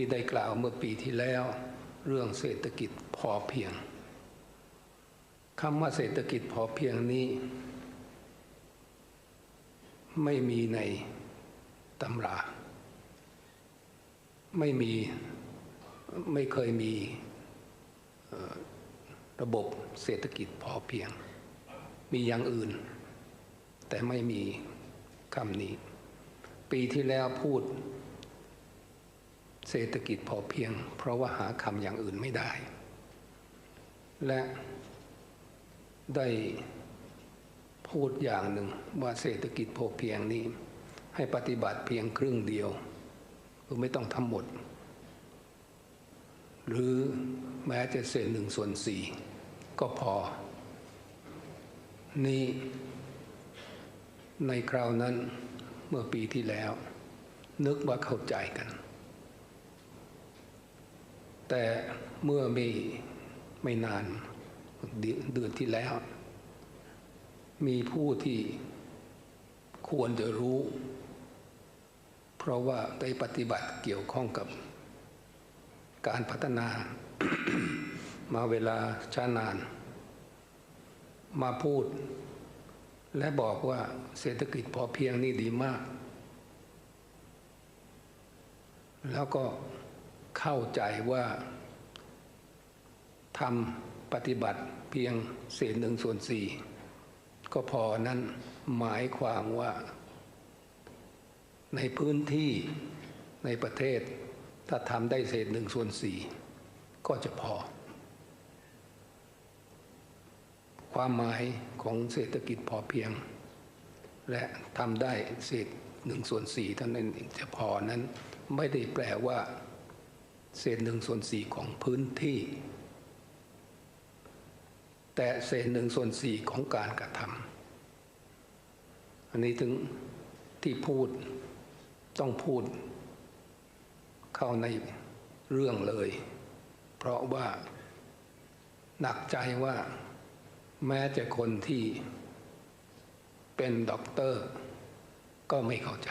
ที่ได้กล่าวเมื่อปีที่แล้ว เรื่องเศรษฐกิจพอเพียงคำว่าเศรษฐกิจพอเพียงนี้ ไม่มีในตำรา ไม่มีไม่เคยมีระบบเศรษฐกิจพอเพียง มีอย่างอื่น แต่ไม่มีคำนี้ ปีที่แล้วพูด เศรษฐกิจพอเพียง เพราะว่าหาคำอย่างอื่นไม่ได้ และได้พูดอย่างหนึ่งว่าเศรษฐกิจพอเพียงนี้ ให้ปฏิบัติเพียงครึ่งเดียวคือไม่ต้องทั้งหมด หรือแม้จะเศษหนึ่งส่วนสี่ก็พอ นี่ในคราวนั้นเมื่อปีที่แล้ว นึกว่าเข้าใจกัน แต่เมื่อไม่ไม่นานเดือนเดือนที่แล้ว มีผู้ที่ควรจะรู้ เพราะว่าได้ปฏิบัติเกี่ยวข้องกับการพัฒนามาเวลาช้านาน มาพูด และบอกว่าเศรษฐกิจพอเพียงนี่ดีมาก แล้วก็ เข้าใจว่าทำปฏิบัติเพียงเศษหนึ่งส่วนสี่ก็พอนั้นหมายความว่า ในพื้นที่ในประเทศ ถ้าทำได้เศษหนึ่งส่วนสี่ก็จะพอ ความหมายของเศรษฐกิจพอเพียง และทำได้เศษหนึ่งส่วนสี่เท่านั้นจะพอนั้นไม่ได้แปลว่า เศษหนึ่งส่วนสี่ของพื้นที่ แต่เศษหนึ่งส่วนสี่ของการกระทำอันนี้ถึงที่พูดต้องพูดเข้าในเรื่องเลย เพราะว่าหนักใจว่าแม้จะคนที่เป็นด็อกเตอร์ก็ไม่เข้าใจ